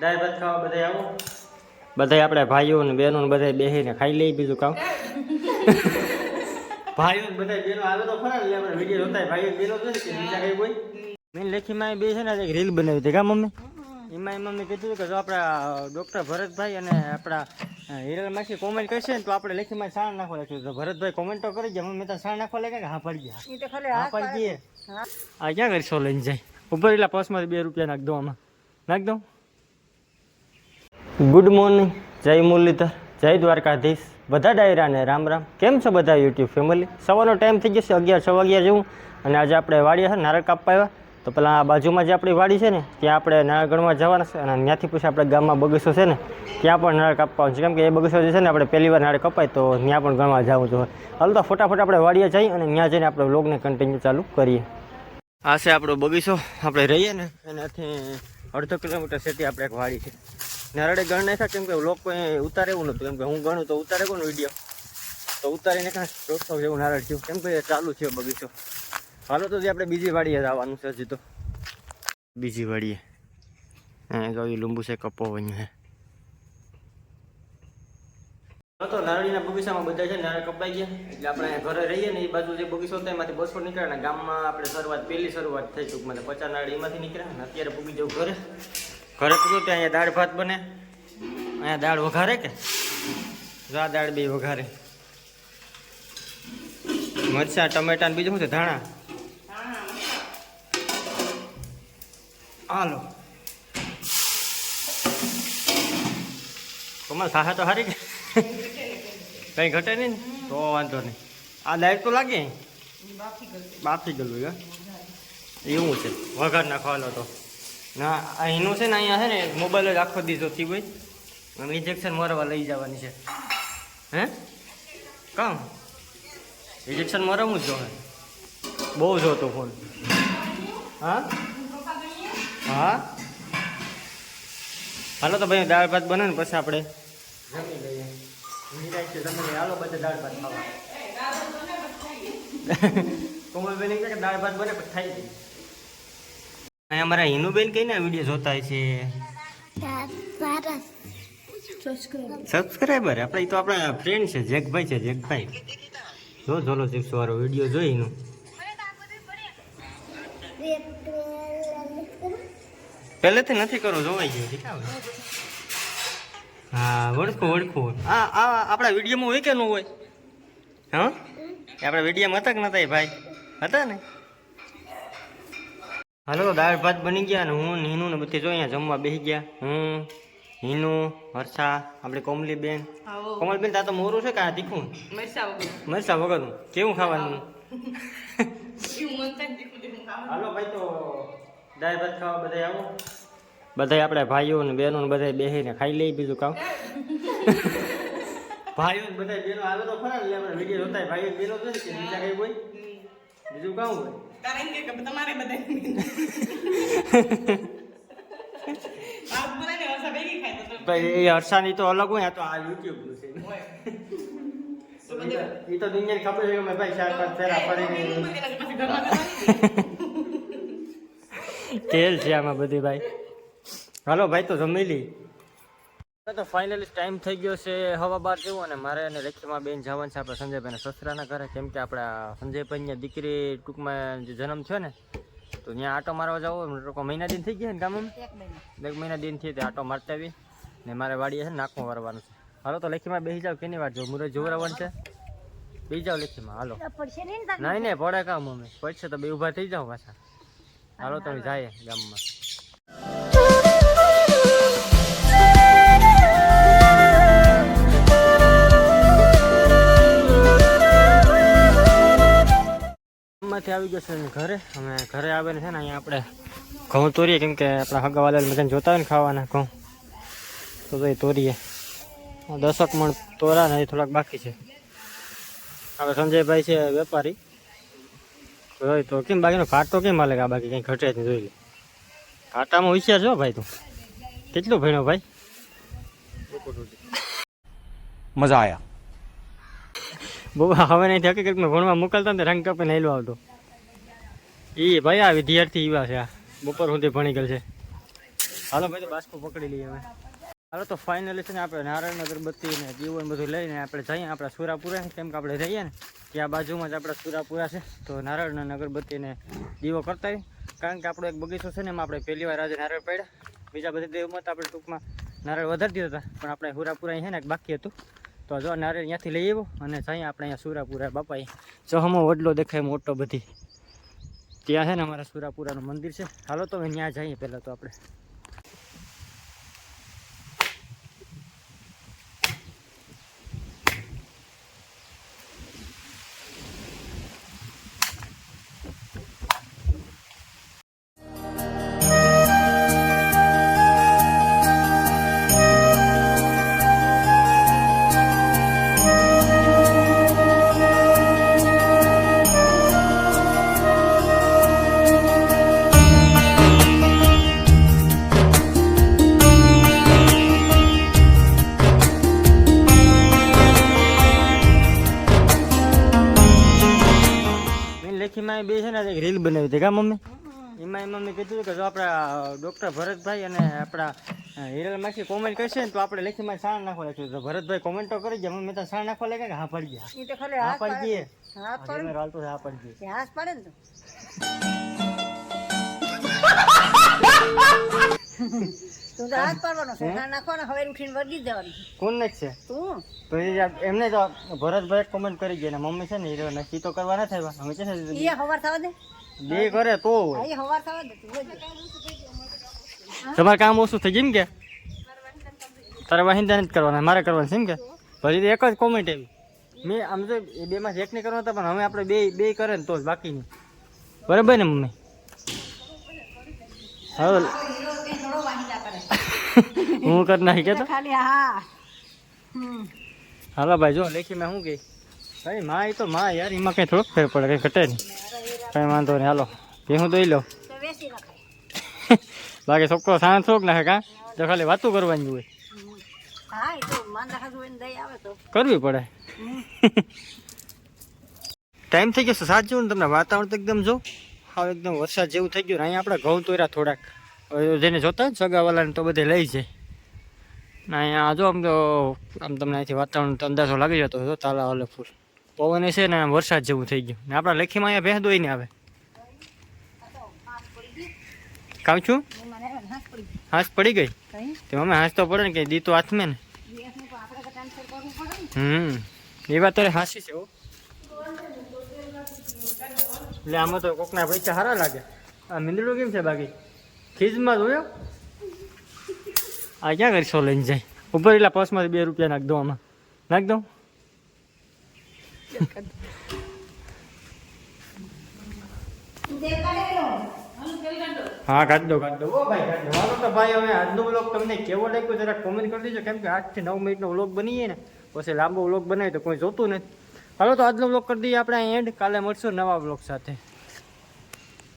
દાળ ભાત ખાવા બધા આવો? બધા આપણે ભાઈઓ ને બહેનો ને બધા બેસીને ખાઈ લઈ બીજું કામ ભાઈઓ ને બધા બહેનો આવે તો ખરા ને આપણે વીડિયો જોતા હોય. ભાઈઓ ને બહેનો જોઈએ કે બીજા કઈ કોઈ મેં લેખીમાં બે છે ને એક રીલ બનાવી હતી કા મમ્મી? એમાં એમ મમ્મી કીધું કે જો આપણા ડૉક્ટર ભરતભાઈ અને આપણા હિરલ માસી કોમેન્ટ કરશે ને તો આપણે લેખીમાં સાણ નાખવા લખ્યું તો ભરતભાઈ કોમેન્ટ તો કરી ગયા મમ્મી તો સાણ નાખવા લાગે કે હા પડી ગયા? ઈ તો ખાલી હા હાથ પડી ગયે. આ ક્યાં કરશો લઈને જાય? ઉપર એટલા પર્સમાંથી બે રૂપિયા નાખ દો આમાં. નાખ દઉં? ગુડ મોર્નિંગ જય મુરલીધર. જય દ્વારકાધીશ. બધા ડાયરાને રામ રામ. કેમ છો બધા યુટ્યુબ ફેમિલી સવારનો ટાઈમ થઈ જશે અગિયાર છ વાગ્યા જેવું. અને આજે આપણે વાડીએ છે નારળ કાપવા આવ્યા. તો પેલા આ બાજુમાં જે આપણી વાડી છે ને, ત્યાં આપણે નારળ ગણવા જવાના છે. અને ત્યાંથી પછી આપણે ગામમાં બગીચો છે ને, ત્યાં પણ નારળ કાપવાનું છે. કેમ કે એ બગીચો જે છે ને, આપણે પહેલી વાર નારળ કપાય તો ત્યાં પણ ગણવા જવું જોઈએ. હાલ તો ફટાફટ આપણે વાડીએ જઈએ અને ત્યાં જઈને આપણે વ્લોગને કન્ટિન્યુ ચાલુ કરીએ. આ છે આપણો બગીચો. આપણે રહીએ ને, એનાથી અડધો કિલોમીટર સેટી આપણે એક વાડી છે. નારળે ગણ નાખ્યા કેમ કે લોકો ઉતારે એવું નતું કેમ કે હું ગણું તો ઉતારે કોણ વીડિયો. તો ઉતારીને કાંઈ દોઢસો જેવું નારળ થયું કેમ કે ચાલુ થયો બગીચો. હાલો તો જે આપણે બીજી વાડીએ આવવાનું છે હજી તો. બીજી વાડીએ. ઈ લીંબુ છે, કપો વન્ય છે. તો નારળીના બગીચામાં બધા છે નારળ કપાઈ ગયા. એટલે આપણે ઘરે રહીએ ને એ બાજુ જે બગીચો હતો એમાંથી બસો નીકળ્યા ને ગામમાં આપણે શરૂઆત, પહેલી શરૂઆત થઈ ચૂક મને પચાસ નારળી એમાંથી નીકળ્યા ને અત્યારે પૂગી જવું ઘરે. ઘરે કીધું ત્યાં અહીંયા દાળ ભાત બને? અહીંયા દાળ વઘારે કે? જા દાળ બે વઘારે. મરચાં, ટમેટા ને બીજું શું છે? ધાણા? હાલો. કમલ થાહે તો હારી કઈ ઘટે નહીં? તો વાંધો નહીં. આ લાઈટ તો લાગે બાફી ગયેલું એવું છે. વઘાર નાખવાનો તો. ના અહીંનું છે ને અહીંયા છે ને મોબાઈલ જ આખો દીધો થી ભાઈ અને ઇન્જેક્શન મરવા લઈ જવાની છે. હે? કામ? ઇન્જેક્શન મરવું જ જોવે. બહુ જોતો ફોન હા? હા? હાલો તો ભાઈ દાળ ભાત બને ને પછી આપણે જમી લઈએ. હાલો બધા દાળ ભાત ખાવા. કહે કે દાળ ભાત બને પછી થાય અહીંયા અમારા હિનુબેન કઈ વીડિયો જોતા છે? સબસ્ક્રાઈબર આપણે તો આપણા ફ્રેન્ડ છે જેકભાઈ છે જેકભાઈ જો જોલો ચિપ્સ વાળો વીડિયો જોઈ એનું. પહેલેથી નથી કરો, જોવાઈ ગયો ઠીક હા, વળખું વળખું. આ આ આપણા વિડીયોમાં હોય કે ન હોય. હા? આપણા વિડીયોમાં હતા કે નતા ભાઈ? હતા ને? હાલો દાળ ભાત બની ગયા અને હું ને ને બધી જો અહીંયા જમવા બેસી ગયા. હું હિનુ હર્ષા આપણે કોમલી બેન. આવો. કોમલબેન તા તો મોરું છે કે આ તીખું? મરસા વગર. કેવું ખાવાનું? હાલો ભાઈ તો દાળ ભાત ખાવા બધા આવો. બધા આપણે ભાઈઓ ને બહેનો ને બધા બેસીને ખાઈ લઈ બીજું કામ ભાઈઓ ને બધા બહેનો આવે તો ખરા આપણે વીડિયો જોતા ભાઈઓ બહેનો જોઈએ બીજા કઈ કોઈ બીજું કામ હોય? કારણ કે તમારે બધા ભાઈ એ હર્ષાની તો અલગ હોય તો આ યુટ્યુબનું છે. એ તો દુનિયાને ખબર છે કે મેં ભાઈ પાંચ ફેરા પડી. તેલ છે આમાં બધી ભાઈ. હાલો ભાઈ તો જમી લી. તો ફાઇનલી ટાઈમ થઈ ગયો છે હવા બાર જેવું અને મારે અને લેખીમાં બેન જવાનું છે આપણે સંજયભાઈના સસરાના ઘરે. કેમ કે આપણા સંજયભાઈની દીકરી ટૂંકમાં જે જન્મ થયો ને તો ત્યાં આટો મારવા જવો લોકો મહિના દિન થઈ ગયા ને ગામમાં એક મહિના. દિન તે આટો મારતા આવી ને મારે વાડીએ છે ને નાખમાં વારવાનું છે. હાલો તો લેખીમાં બેસી જાવ કેની વાર જો મુરત જોવરાવાનું છે? બેસી જાવ લેખીમાં હાલો. નહીં નહીં પડે કામ અમે. પડશે તો બે ઊભા થઈ જાવ પાછા. હાલો તમે જાય ગામમાં. ગામમાંથી આવી ગયો છે ઘરે. અમે ઘરે આવેલ છે ને અહીંયા આપણે ઘઉં તોરીએ. કેમ કે આપણા હગાવાલા બધાને જોતા હોય ને ખાવાના ઘઉં. તો ભાઈ તોરીએ. દશક મણ તોરા ને થોડાક બાકી છે. આપણે સંજયભાઈ છે વેપારી. જોઈ તો કેમ બાકીનો ઘાટો કેમ હાલે આ બાકી કંઈ ઘટે જ નહીં જોઈ લે. ઘાટામાં હોશિયાર છો ભાઈ તું? કેટલું ભણ્યો ભાઈ? મજા આવ્યા બહુ હવે નહીં, હકીકતમાં ભણવા મોકલતા ને રંગ કાપીને હેલો આવતો. એ ભાઈ આ વિદ્યાર્થી એવા છે બપોર સુધી ભણી ગયેલ છે. હાલો ભાઈ તો બાસ્કો પકડી લઈએ હવે. હાલો તો ફાઇનલી છે ને આપણે નારાયણ અગરબત્તી ને દીવો ને બધું લઈને આપણે જઈએ, આપણા સુરાપુરા કેમ કે આપણે રહીએ ને, ત્યાં બાજુમાં જ આપણા સુરાપુરા છે. તો નારાયણ અગરબત્તી ને દીવો કરતા. કારણ કે આપણો એક બગીચો છે ને, એમાં આપણે પહેલી વાર આજે નારાયણ પડ્યા. બીજા બધી દેવમાં તો આપણે ટૂંકમાં નારાયણ વધારી દીધા હતા, પણ આપણે સુરાપુરા અહીં છે ને બાકી હતું. તો જો નારિયેળ ત્યાંથી લઈ આવ્યો અને જઈએ આપણે અહીંયા સુરાપુરા બાપાએ. જો હમો વડલો દેખાય મોટો બધી. ત્યાં છે ને અમારા સુરાપુરાનું મંદિર છે. હાલો તો ત્યાં જઈએ પહેલાં તો આપણે. મેં બે છે ને એક રીલ બનાવી હતી. કા મમ્મી? એમાં એ મમ્મી કીધું કે જો આપણા ડૉક્ટર ભરતભાઈ અને આપણા હિરલ માસી કોમેન્ટ કરશે ને તો આપણે લેખીમાં સાણ નાખવા લખ્યું તો ભરતભાઈ કોમેન્ટ કરી ગયા મમ્મી તો સાણ નાખવા લાગે કે હા પડી ગયા? હા પડી ગઈ હાથ પડે. હા પડી ગઈ પડે ને તો તું તો હાથ પાડવાનો છે. ના હવે ઉઠીને વર્ગી કોણ ને છે? તું? તો એ એમને તો ભરતભાઈ કોમેન્ટ કરી ગયા ને મમ્મી છે ને નક્કી તો કરવા ના થાય અમે છે ને હવાર થવા દે. બે કરે તો હોય. હવાર થવા દે તું તમારે કામ ઓછું થઈ ગયું કે? તારે વાહિંદા નથી કરવાના મારે કરવાનું છે એમ કે? તો એક જ કોમેન્ટ એવી મેં આમ તો એ બેમાં એક નહીં કરવાના પણ હવે આપણે બે બે કરે ને તો જ બાકી નહીં બરાબર ને મમ્મી? હવે હું કરી નાખી કેતો ખાલી હા. હાલો ભાઈ જો લેખી મેં શું કહી? ભાઈ માં એ તો માં યાર એમાં કંઈ થોડોક ફેર પડે કંઈ ઘટે નહીં. કંઈ વાંધો નહીં હાલો. એ હું દઈ લો. બાકી છોકરો સાણ છોક નાખે કાં? તો ખાલી વાતું કરવાની હોય. કરવી પડે. ટાઈમ થઈ ગયો ને તમને વાતાવરણ તો એકદમ જો હા એકદમ વરસાદ જેવું થઈ ગયું અહીંયા આપણે ઘઉં તોર્યા થોડાક. જેને જોતા ને સગાવાલાને તો બધે લઈ જાય. ને અહીંયા જો આમ તો, આમ તમને અહીંથી વાતાવરણ અંદાજો લાગી જતો હતો તાલા વાલે ફૂલ. પવન છે ને વરસાદ જેવું થઈ ગયું. ને આપણા લેખીમાં અહીંયા ભેંસ દોઈને આવે. કામ છું? હાથ પડી ગઈ? તો અમે કઈ તે પડે ને કે દી તો હાથમાં ને. ને હમ. એ વાત તારે હાસી છે એટલે આમાં તો કોકના પૈસા સારા લાગે. આ મીંદડું કેમ છે બાકી? ખીજમાં જોયો? આ ક્યાં કરશો લઈને જાય? ઉપર એટલા પર્સમાંથી બે રૂપિયા નાખ દો આમાં. નાખ દઉં હા, કાઢ દો કાઢ દો. ઓ ભાઈ, કાઢ દો. મારો તો ભાઈ, હવે આજનો વ્લોગ તમને કેવો લાગ્યો જરા કોમેન્ટ કરી દેજો. કેમ કે આઠથી નવ મિનિટનો વ્લોગ બની ને, પછી લાંબો વ્લોગ બનાવી તો કોઈ જોતું નથી. હાલો તો આજનો વ્લોગ કરી દઈએ. આપણે એન્ડ કાલે મળશું નવા વ્લોગ સાથે.